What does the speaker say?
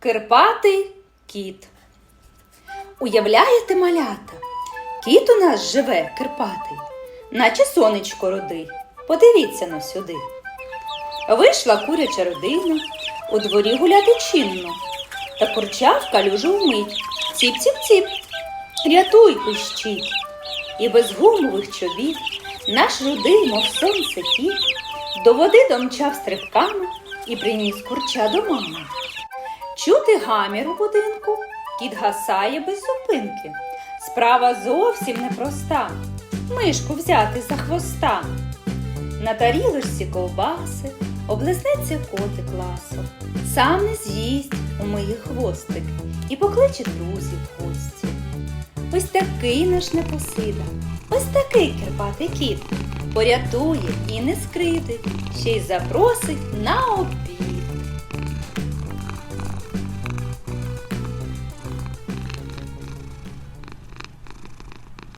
Кирпатий кіт. Уявляєте, малята? Кіт у нас живе кирпатий, наче сонечко роди. Подивіться но сюди. Вийшла куряча родина, у дворі гуляти чинно. Та курча в калюжу вмить. Ціп-ціп-ціп. Рятуй пищить. І без гумових чобіт наш рудий, мов сонце кіт, до води домчав стрибками і приніс курча до мами. Чути гамір у будинку, кіт гасає без зупинки. Справа зовсім непроста. Мишку взяти за хвоста. На тарілочці ковбаси облизнеться котик ласо. Сам не з'їсть умиє хвостик і покличе друзів в гості. Ось такий наш непосида, ось такий кирпатий кіт. Порятує і не скрити, ще й запросить на обід.